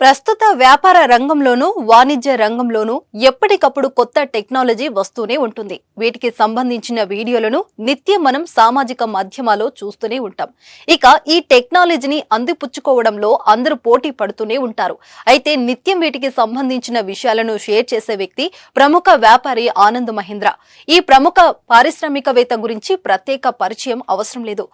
ప్రస్తుత వ్యాపార రంగంలోనూ వాణిజ్య రంగంలోనూ ఎప్పటికప్పుడు కొత్త టెక్నాలజీ వస్తూనే ఉంటుంది. వీటికి సంబంధించిన వీడియోలను నిత్యం మనం సామాజిక మాధ్యమాల్లో చూస్తూనే ఉంటాం. ఇక ఈ టెక్నాలజీని అందిపుచ్చుకోవడంలో అందరూ పోటీ పడుతూనే ఉంటారు. అయితే నిత్యం వీటికి సంబంధించిన విషయాలను షేర్ చేసే వ్యక్తి ప్రముఖ వ్యాపారి ఆనంద్ మహీంద్ర. ఈ ప్రముఖ పారిశ్రామికవేత్త గురించి ప్రత్యేక పరిచయం అవసరం లేదు.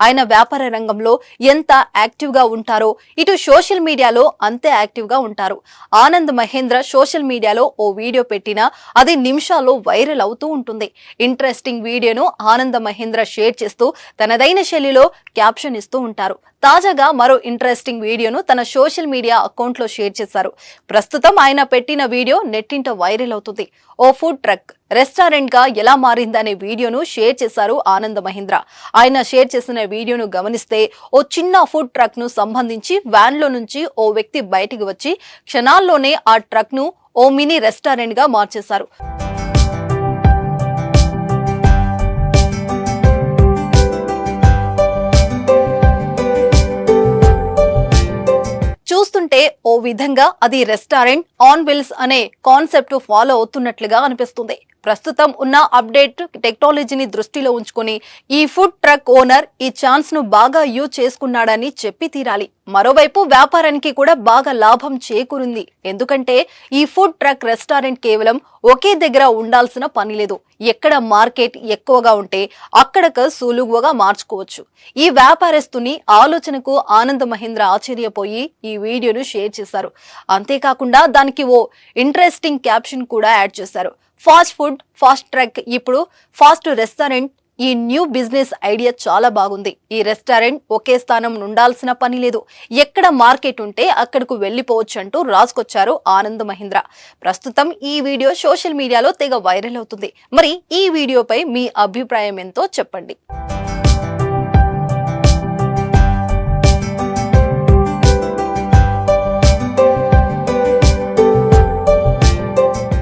ఆయన వ్యాపార రంగంలో ఎంత యాక్టివ్గా ఉంటారో ఇటు సోషల్ మీడియాలో అంతే యాక్టివ్గా ఉంటారు. ఆనంద్ మహేంద్ర సోషల్ మీడియాలో ఓ వీడియో పెట్టినా అది నిమిషాల్లో వైరల్ అవుతూ ఉంటుంది. ఇంట్రెస్టింగ్ వీడియోను ఆనంద్ మహేంద్ర షేర్ చేస్తూ తనదైన శైలిలో క్యాప్షన్ ఇస్తూ ఉంటారు. తాజాగా మరో ఇంట్రెస్టింగ్ వీడియోను తన సోషల్ మీడియా అకౌంట్లో షేర్ చేశారు. ప్రస్తుతం ఆయన పెట్టిన వీడియో నెట్టింట వైరల్ అవుతుంది. ఓ ఫుడ్ ట్రక్ రెస్టారెంట్గా ఎలా మారిందనే వీడియోను షేర్ చేశారు ఆనంద మహీంద్ర. ఆయన షేర్ చేసిన వీడియోను గమనిస్తే ఓ చిన్న ఫుడ్ ట్రక్ను సంబంధించి వ్యాన్లో నుంచి ఓ వ్యక్తి బయటికి వచ్చి క్షణాల్లోనే ఆ ట్రక్ను ఓ మినీ రెస్టారెంట్గా మార్చేశారు. విధంగా అది రెస్టారెంట్ ఆన్ వీల్స్ అనే కాన్సెప్ట్ ఫాలో అవుతున్నట్లుగా అనిపిస్తుంది. ప్రస్తుతం ఉన్న అప్డేట్ టెక్నాలజీని దృష్టిలో ఉంచుకొని ఈ ఫుడ్ ట్రక్ ఓనర్ ఈ ఛాన్స్ను బాగా యూజ్ చేసుకున్నాడని చెప్పి తీరాలి. మరోవైపు వ్యాపారానికి కూడా బాగా లాభం చేకూరింది. ఎందుకంటే ఈ ఫుడ్ ట్రక్ రెస్టారెంట్ కేవలం ఒకే దగ్గర ఉండాల్సిన పని లేదు. ఎక్కడ మార్కెట్ ఎక్కువగా ఉంటే అక్కడకు సులువుగా మార్చుకోవచ్చు. ఈ వ్యాపారస్తుని ఆలోచనకు ఆనంద్ మహేంద్ర ఆశ్చర్యపోయి ఈ వీడియోను షేర్ చేశారు. అంతేకాకుండా దానికి ఓ ఇంట్రెస్టింగ్ క్యాప్షన్ కూడా యాడ్ చేశారు. ఫాస్ట్ ఫుడ్ ఫాస్ట్ ట్రక్ ఇప్పుడు ఫాస్ట్ రెస్టారెంట్ ఈ న్యూ బిజినెస్ ఐడియా చాలా బాగుంది. ఈ రెస్టారెంట్ ఒకే స్థానం ఉండాల్సిన పని లేదు. ఎక్కడ మార్కెట్ ఉంటే అక్కడకు వెళ్ళిపోవచ్చు అంటూ రాసుకొచ్చారు ఆనంద్ మహీంద్ర. ప్రస్తుతం ఈ వీడియో సోషల్ మీడియాలో తెగ వైరల్ అవుతుంది. మరి ఈ వీడియోపై మీ అభిప్రాయం ఎంతో చెప్పండి.